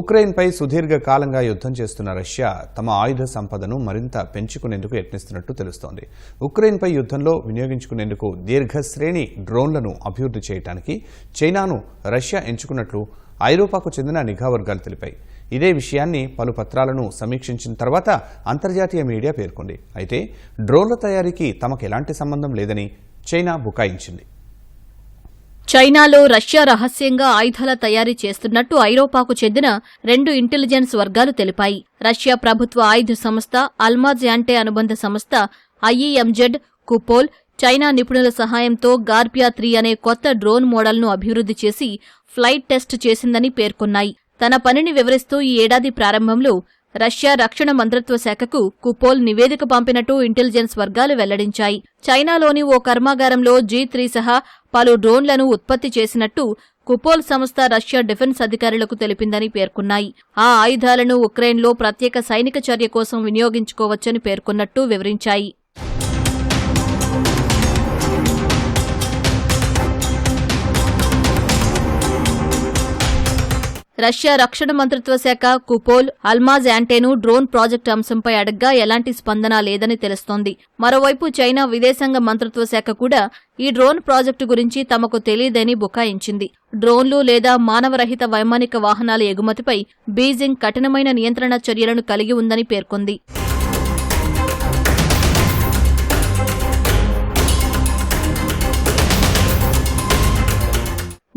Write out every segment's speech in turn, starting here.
ఉక్రెయిన్పై సుదీర్ఘ కాలంగా యుద్ధం చేస్తున్న రష్యా తమ ఆయుధ సంపదను మరింత పెంచుకునేందుకు యత్నిస్తున్నట్టు తెలుస్తోంది. ఉక్రెయిన్పై యుద్ధంలో వినియోగించుకునేందుకు దీర్ఘశ్రేణి డ్రోన్లను అభివృద్ధి చేయడానికి చైనాను రష్యా ఎంచుకున్నట్లు ఐరోపాకు చెందిన నిఘా వర్గాలు తెలిపాయి. ఇదే విషయాన్ని పలు పత్రాలను సమీక్షించిన తర్వాత అంతర్జాతీయ మీడియా పేర్కొంది. అయితే డ్రోన్ల తయారీకి తమకు ఎలాంటి సంబంధం లేదని చైనా బుకాయించింది. చైనాలో రష్యా రహస్యంగా ఆయుధాల తయారీ చేస్తున్నట్టు ఐరోపాకు చెందిన రెండు ఇంటెలిజెన్స్ వర్గాలు తెలిపాయి. రష్యా ప్రభుత్వ ఆయుధ సంస్థ అల్మాజ్ యాంటే అనుబంధ సంస్థ ఐఈఎంజెడ్ కుపోల్ చైనా నిపుణుల సహాయంతో గార్పియా త్రీ అనే కొత్త డ్రోన్ మోడల్ను అభివృద్ధి చేసి ఫ్లైట్ టెస్ట్ చేసిందని పేర్కొన్నాయి. తన పనిని వివరిస్తూ ఈ ఏడాది ప్రారంభంలో రష్యా రక్షణ మంత్రిత్వ శాఖకు కుపోల్ నివేదిక పంపినట్టు ఇంటెలిజెన్స్ వర్గాలు వెల్లడించాయి. చైనాలోని ఓ కర్మాగారంలో జీ త్రీ సహా పలు డ్రోన్లను ఉత్పత్తి చేసినట్టు కుపోల్ సంస్థ రష్యా డిఫెన్స్ అధికారులకు తెలిపిందని పేర్కొన్నాయి. ఆ ఆయుధాలను ఉక్రెయిన్లో ప్రత్యేక సైనిక చర్య కోసం వినియోగించుకోవచ్చని పేర్కొన్నట్టు వివరించాయి. రష్యా రక్షణ మంత్రిత్వ శాఖ కుపోల్ అల్మాజ్ యాంటేను డ్రోన్ ప్రాజెక్టు అంశంపై అడగ్గా ఎలాంటి స్పందన లేదని తెలుస్తోంది. మరోవైపు చైనా విదేశాంగ మంత్రిత్వ శాఖ కూడా ఈ డ్రోన్ ప్రాజెక్టు గురించి తమకు తెలియదని బుకాయించింది. డ్రోన్లు లేదా మానవరహిత వైమానిక వాహనాల ఎగుమతిపై బీజింగ్ కఠినమైన నియంత్రణ చర్యలను కలిగి ఉందని పేర్కొంది.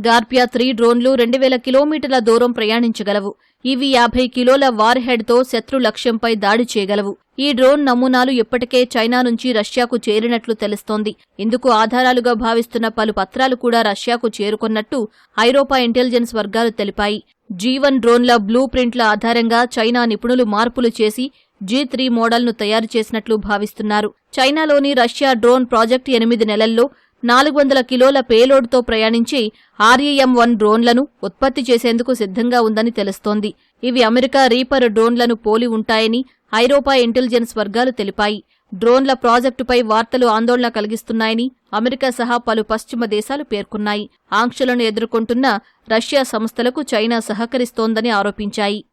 గార్పియా త్రీ డ్రోన్లు రెండు వేల కిలోమీటర్ల దూరం ప్రయాణించగలవు. ఇవి యాభై కిలోల వార్ హెడ్తో శత్రు లక్ష్యంపై దాడి చేయగలవు. ఈ డ్రోన్ నమూనాలు ఇప్పటికే చైనా నుంచి రష్యాకు చేరినట్లు తెలుస్తోంది. ఇందుకు ఆధారాలుగా భావిస్తున్న పలు పత్రాలు కూడా రష్యాకు చేరుకున్నట్టు ఐరోపా ఇంటెలిజెన్స్ వర్గాలు తెలిపాయి. జీవన్ డ్రోన్ల బ్లూ ప్రింట్ల ఆధారంగా చైనా నిపుణులు మార్పులు చేసి జీ త్రీ మోడల్ను తయారు చేసినట్లు భావిస్తున్నారు. చైనాలోని రష్యా డ్రోన్ ప్రాజెక్టు ఎనిమిది నెలల్లో నాలుగు వందల కిలోల పేలోడ్తో ప్రయాణించి ఆర్ఏఎం వన్ డ్రోన్లను ఉత్పత్తి చేసేందుకు సిద్ధంగా ఉందని తెలుస్తోంది. ఇవి అమెరికా రీపర్ డ్రోన్లను పోలి ఉంటాయని ఐరోపా ఇంటెలిజెన్స్ వర్గాలు తెలిపాయి. డ్రోన్ల ప్రాజెక్టుపై వార్తలు ఆందోళన కలిగిస్తున్నాయని అమెరికా సహా పలు పశ్చిమ దేశాలు పేర్కొన్నాయి. ఆంక్షలను ఎదుర్కొంటున్న రష్యా సంస్థలకు చైనా సహకరిస్తోందని ఆరోపించాయి.